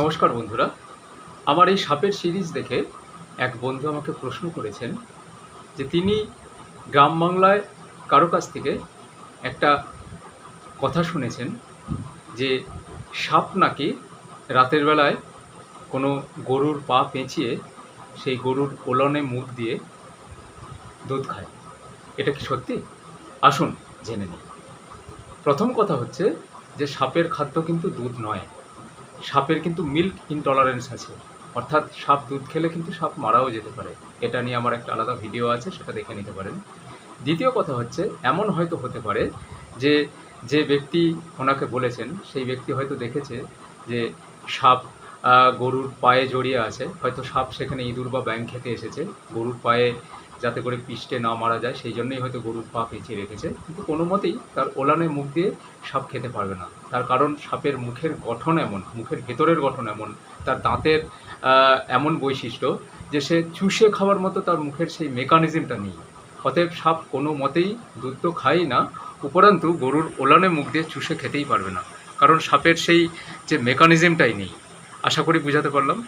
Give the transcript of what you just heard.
নমস্কার বন্ধুরা। আমার এই সাপের সিরিজ দেখে এক বন্ধু আমাকে প্রশ্ন করেছেন যে তিনি গ্রাম বাংলায় কারও কাছ থেকে একটা কথা শুনেছেন যে সাপ নাকি রাতের বেলায় কোনো গরুর পা পেঁচিয়ে সেই গরুর ওলনে মুখ দিয়ে দুধ খায়। এটা কি সত্যি? আসুন জেনে নিই। প্রথম কথা হচ্ছে যে সাপের খাদ্য কিন্তু দুধ নয়। সাপের কিন্তু মিল্ক ইনটলারেন্স আছে। অর্থাৎ সাপ দুধ খেলে কিন্তু সাপ মারাও যেতে পারে। এটা নিয়ে আমার একটা আলাদা ভিডিও আছে, সেটা দেখে নিতে পারেন। দ্বিতীয় কথা হচ্ছে, এমন হয়তো হতে পারে যে যে ব্যক্তি ওনাকে বলেছেন, সেই ব্যক্তি হয়তো দেখেছে যে সাপ গরুর পায়ে জড়িয়ে আছে। হয়তো সাপ সেখানে ইঁদুর বা ব্যাং খেতে এসেছে। গরুর পায়ে যাতে করে পিষ্টে না মারা যায়, সেই জন্যই হয়তো গরুর পা পেঁচিয়ে রেখেছে। কিন্তু কোনো মতেই তার ওলানে মুখ দিয়ে সাপ খেতে পারবে না। তার কারণ সাপের মুখের গঠন এমন, মুখের ভেতরের গঠন এমন, তার দাঁতের এমন বৈশিষ্ট্য যে সে চুষে খাওয়ার মতো তার মুখের সেই মেকানিজমটা নেই। অতএব সাপ কোনো মতেই দুধ তো খায়ই না, উপরন্তু গরুর ওলানে মুখ দিয়ে চুষে খেতেই পারবে না। কারণ সাপের সেই যে মেকানিজমটাই নেই। আশা করি বুঝাতে পারলাম।